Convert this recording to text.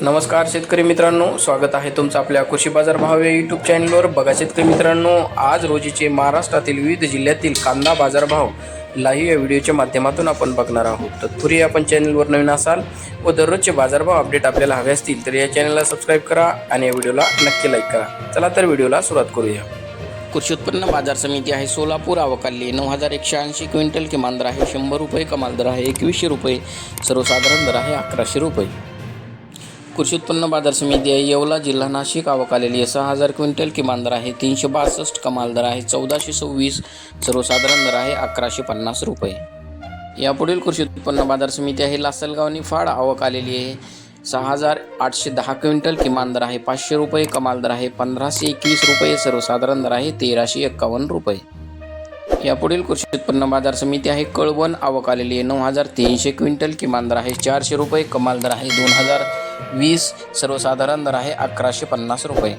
नमस्कार शेतकरी मित्रांनो स्वागत आहे तुमचं आपल्या कृषी बाजार भाव या यूट्यूब चॅनलवर बघा शेतकरी मित्रांनो आज रोजीचे महाराष्ट्रातील विविध जिल्ह्यातील कांदा बाजारभाव लाईव्ह या व्हिडिओच्या माध्यमातून आपण बघणार आहोत. तत्पूर्वी आपण चॅनलवर नवीन असाल व दररोजचे बाजारभाव अपडेट आपल्याला हवे असतील तर या चॅनलला सबस्क्राईब करा आणि या व्हिडिओला नक्की लाईक करा. चला तर व्हिडिओला सुरुवात करूया. कृषी उत्पन्न बाजार समिती आहे सोलापूर आवकाली. नऊ हजार एकशे ऐंशी क्विंटल किमान दर आहे. शंभर रुपये कमाल दर आहे. एकवीसशे रुपये सर्वसाधारण दर आहे. अकराशे रुपये. कृषी उत्पन्न बाजार समिती आहे. येवला जिल्हा नाशिक आवक आलेली आहे. सहा हजार क्विंटल किमान दर आहे. तीनशे बासष्ट कमाल दर आहे. चौदाशे सव्वीस सर्वसाधारण दर आहे. अकराशे पन्नास रुपये. यापुढील कृषी उत्पन्न बाजार समिती आहे. लासलगावनी फाड आवक आलेली आहे. सहा हजार आठशे दहा क्विंटल किमान दर आहे. पाचशे रुपये कमाल दर आहे. पंधराशे एकवीस रुपये सर्वसाधारण दर आहे. तेराशे एक्कावन्न रुपये. यापुढील कृषी उत्पन्न बाजार समिती आहे. कळवण आवक आलेली आहे. नऊ हजार तीनशे क्विंटल किमान दर आहे. चारशे रुपये कमाल दर आहे. दोन हजार वीस सर्वसाधारण दर आहे अकराशे पन्नास रुपये.